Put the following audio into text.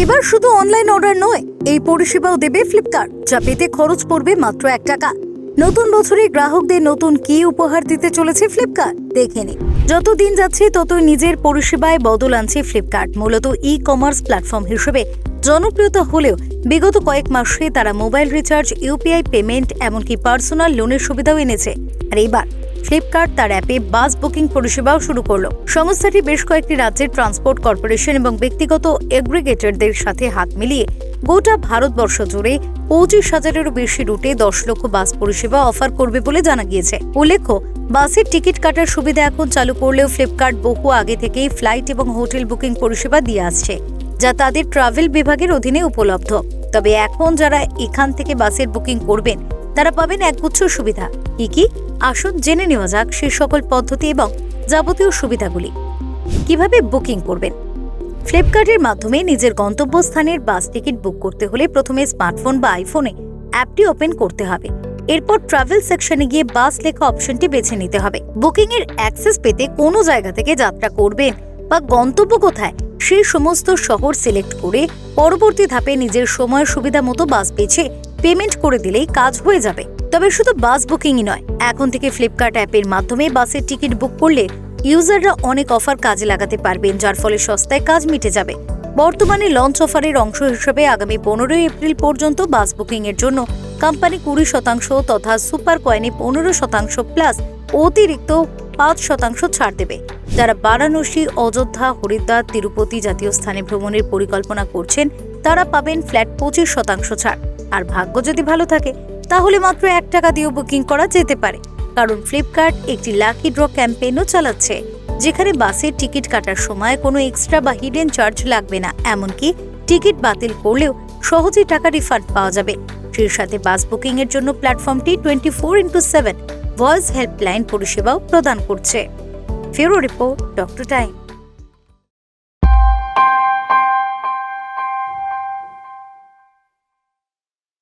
এবার শুধু online order নয়, এই পরিষেবাও দেবে ফ্লিপকার্ট যা পেতে খরচ পড়বে মাত্র এক টাকা। নতুন বছরে গ্রাহকদের নতুন কি উপহার দিতে চলেছে ফ্লিপকার্ট দেখে নিন। যত দিন যাচ্ছে, ততই নিজের পরিষেবায় বদল আনছে ফ্লিপকার্ট মূলত ই কমার্স প্ল্যাটফর্ম হিসেবে। জনপ্রিয়তা হলেও, বিগত কয়েক মাসে তারা মোবাইল রিচার্জ ইউপিআই পেমেন্ট এমনকি পার্সোনাল লোনের সুবিধাও এনেছে। আর এইবার ফ্লিপকার্ট তার অ্যাপে বাস বুকিং পরিষেবাও শুরু করল। সংস্থাটি বেশ কয়েকটি রাজ্যের ট্রান্সপোর্ট কর্পোরেশন এবং ব্যক্তিগত এগ্রিগেটরদের সাথে হাত মিলিয়ে গোটা ভারতবর্ষ জুড়ে পঁচিশ হাজারেরও বেশি রুটে দশ লক্ষ বাস পরিষেবা অফার করবে বলে জানা গিয়েছে। উল্লেখ্য, বাসের টিকিট কাটার সুবিধা এখন চালু করলেও ফ্লিপকার্ট বহু আগে থেকেই ফ্লাইট এবং হোটেল বুকিং পরিষেবা দিয়ে আসছে, যা তাদের ট্রাভেল বিভাগের অধীনে উপলব্ধ। তবে এখন যারা এখান থেকে বাসের বুকিং করবেন, তারা পাবেন একগুচ্ছ সুবিধা। কি কি? আসুন জেনে নেওয়া যাক সে সকল পদ্ধতি এবং যাবতীয় সুবিধাগুলি। কীভাবে বুকিং করবেন? ফ্লিপকার্টের মাধ্যমে নিজের গন্তব্যস্থানের বাস টিকিট বুক করতে হলে প্রথমে স্মার্টফোন বা আইফোনে অ্যাপটি ওপেন করতে হবে। এরপর ট্রাভেল সেকশনে গিয়ে বাস লেখা অপশনটি বেছে নিতে হবে। বুকিং এর অ্যাক্সেস পেতে কোনো জায়গা থেকে যাত্রা করবেন বা গন্তব্য কোথায় সেই সমস্ত শহর সিলেক্ট করে পরবর্তী ধাপে নিজের সময় সুবিধা মতো বাস বেছে পেমেন্ট করে দিলেই কাজ হয়ে যাবে। তবে শুধু বাস বুকিংই নয়, এখন থেকে ফ্লিপকার্ট অ্যাপের মাধ্যমে বাসের টিকিট বুক করলে ইউজাররা অনেক অফার কাজে লাগাতে পারবেন, যার ফলে সস্তায় কাজ মিটে যাবে। বর্তমানে লঞ্চ অফারের অংশ হিসেবে আগামী পনেরোই এপ্রিল পর্যন্ত বাস বুকিং এর জন্য কোম্পানি কুড়ি শতাংশ তথা সুপার কয়েনে পনেরো শতাংশ প্লাস অতিরিক্ত পাঁচ শতাংশ ছাড় দেবে। যারা বারাণসী, অযোধ্যা, হরিদ্বার, তিরুপতি জাতীয় স্থানে ভ্রমণের পরিকল্পনা করছেন, তারা পাবেন ফ্ল্যাট পঁচিশ শতাংশ ছাড়। আর ভাগ্য যদি ভালো থাকে তাহলে মাত্র এক টাকা দিয়েও বুকিং করা যেতে পারে। কারণ ফ্লিপকার্ট একটি লাকি ড্র ক্যাম্পেইনও চালাচ্ছে, যেখানে বাসের টিকিট কাটার সময় কোনো এক্সট্রা বা হিডেন চার্জ লাগবে না, এমনকি টিকিট বাতিল করলেও সহজেই টাকা রিফান্ড পাওয়া যাবে। সেই সাথে বাস বুকিং এর জন্য প্ল্যাটফর্মটি twenty four into seven voice helpline পরিষেবাও প্রদান করছে। ফেরো রিপোর্ট, ডক্টর টাইম।